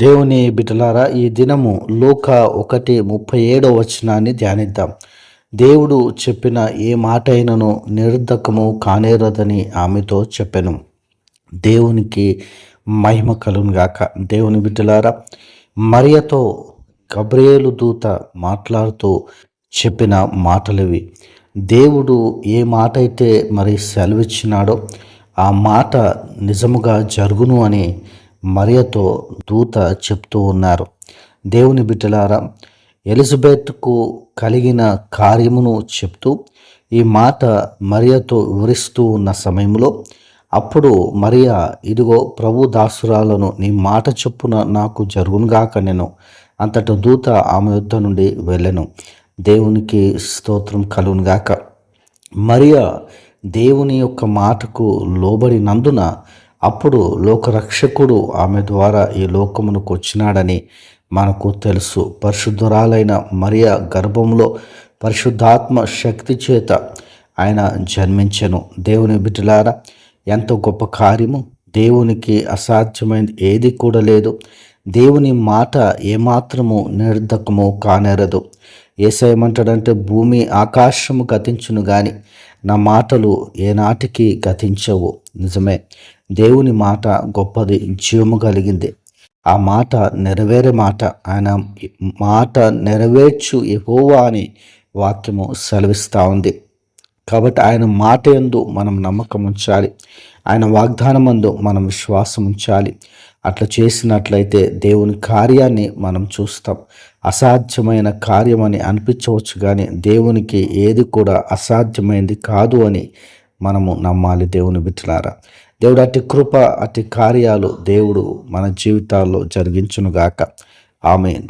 దేవుని బిడ్డలారా ఈ దినము లోక ఒకటి ముప్పై ఏడవ వచనాన్ని ధ్యానిద్దాం. దేవుడు చెప్పిన ఏ మాట అయినను కానేరదని ఆమెతో చెప్పెను. దేవునికి మహిమ కలుగాక దేవుని బిడ్డలారా మరియతో గబ్రియేలు దూత మాట్లాడుతూ చెప్పిన మాటలవి. దేవుడు ఏ మాట అయితే మరి సెలవిచ్చినాడో ఆ మాట నిజముగా జరుగును అని మరియతో దూత చెప్తూ ఉన్నారు. దేవుని బిడ్డలారా ఎలిజబెత్కు కలిగిన కార్యమును చెప్తూ ఈ మాట మరియతో వివరిస్తూ ఉన్న సమయంలో అప్పుడు మరియా ఇదిగో ప్రభు దాసురాలను నీ మాట చొప్పున నాకు జరుగునుగాక నేను. అంతట దూత ఆమె యుద్ధ నుండి వెళ్ళను. దేవునికి స్తోత్రం కలుగునుగాక మరియా దేవుని యొక్క మాటకు లోబడినందున అప్పుడు లోకరక్షకుడు ఆమె ద్వారా ఈ లోకమునకు వచ్చినాడని మనకు తెలుసు. పరిశుద్ధురాలైన మరియా గర్భంలో పరిశుద్ధాత్మ శక్తి చేత ఆయన జన్మించను. దేవుని బిడ్డలారా ఎంతో గొప్ప కార్యము. దేవునికి అసాధ్యమైనది ఏది కూడా లేదు. దేవుని మాట ఏమాత్రము నిర్ధకము కానేరదు. ఏసేమంటాడంటే భూమి ఆకాశము గతించును గాని నా మాటలు ఏనాటికి గతించవు. నిజమే. దేవుని మాట గొప్పది జీవము కలిగింది. ఆ మాట నెరవేరే మాట. ఆయన మాట నెరవేర్చు ఎహోవా అని వాక్యము సెలవిస్తూ ఉంది. కాబట్టి ఆయన మాట ఎందు మనం నమ్మకం ఉంచాలి. ఆయన వాగ్దానమందు మనం విశ్వాసం ఉంచాలి. అట్లా చేసినట్లయితే దేవుని కార్యాన్ని మనం చూస్తాం. అసాధ్యమైన కార్యమని అనిపించవచ్చు కానీ దేవునికి ఏది కూడా అసాధ్యమైనది కాదు అని మనము నమ్మాలి దేవుని బిట్లారా దేవుడు అట్టి కృప అట్టి కార్యాలు దేవుడు మన జీవితాల్లో జరిగించునుగాక. ఆమె